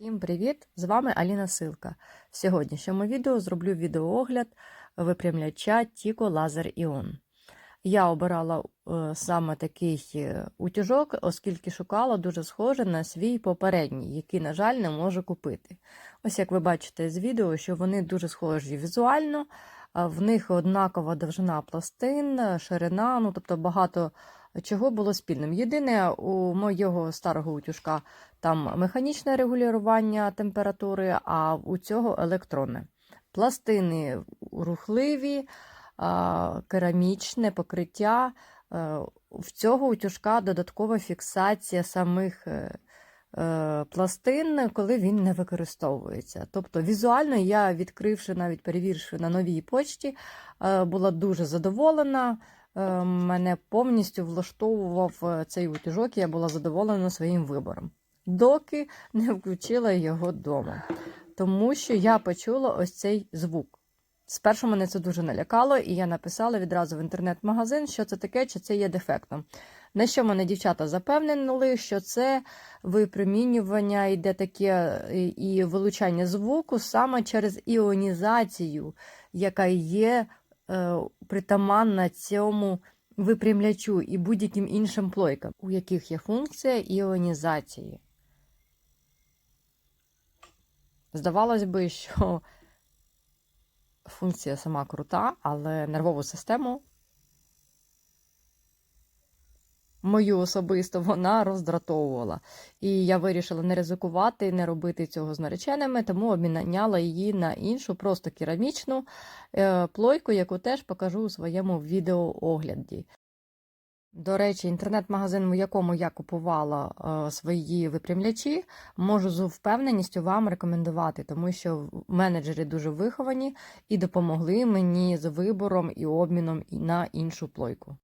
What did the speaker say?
Всім привіт! З вами Аліна Силка. В сьогоднішньому відео зроблю відеоогляд випрямляча Tico Laser Ion. Я обирала е, саме такий е, утюжок, оскільки шукала дуже схоже на свій попередній, який, на жаль, не можу купити. Ось як ви бачите з відео, що вони дуже схожі візуально, в них однакова довжина пластин, ширина, ну тобто багато чого було спільним. Єдине, у моєго старого утюжка там механічне регулювання температури, а у цього електронне. Пластини рухливі, керамічне покриття. Е, В цього утюжка додаткова фіксація самих е, е, пластин, коли він не використовується. Тобто візуально я, відкривши, навіть перевіривши на новій почті, була дуже задоволена. Е, Мене повністю влаштовував е, цей утюжок, і я була задоволена своїм вибором, доки не включила його вдома. Тому що я почула ось цей звук. Спершу мене це дуже налякало, і я написала відразу в інтернет-магазин, що це таке, чи це є дефектом. На що мене дівчата запевнили, що це випромінювання йде таке і- і вилучання звуку саме через іонізацію, яка є е, притаманна цьому випрямлячу і будь-яким іншим плойкам, у яких є функція іонізації. Здавалось би, що функція сама крута, але нервову систему мою особисто вона роздратовувала. І я вирішила не ризикувати, не робити цього з нареченими, тому обміняла її на іншу, просто керамічну е, плойку, яку теж покажу у своєму відеоогляді. До речі, інтернет-магазин, в якому я купувала е, свої випрямлячі, можу з впевненістю вам рекомендувати, тому що менеджери дуже виховані і допомогли мені з вибором і обміном на іншу плойку.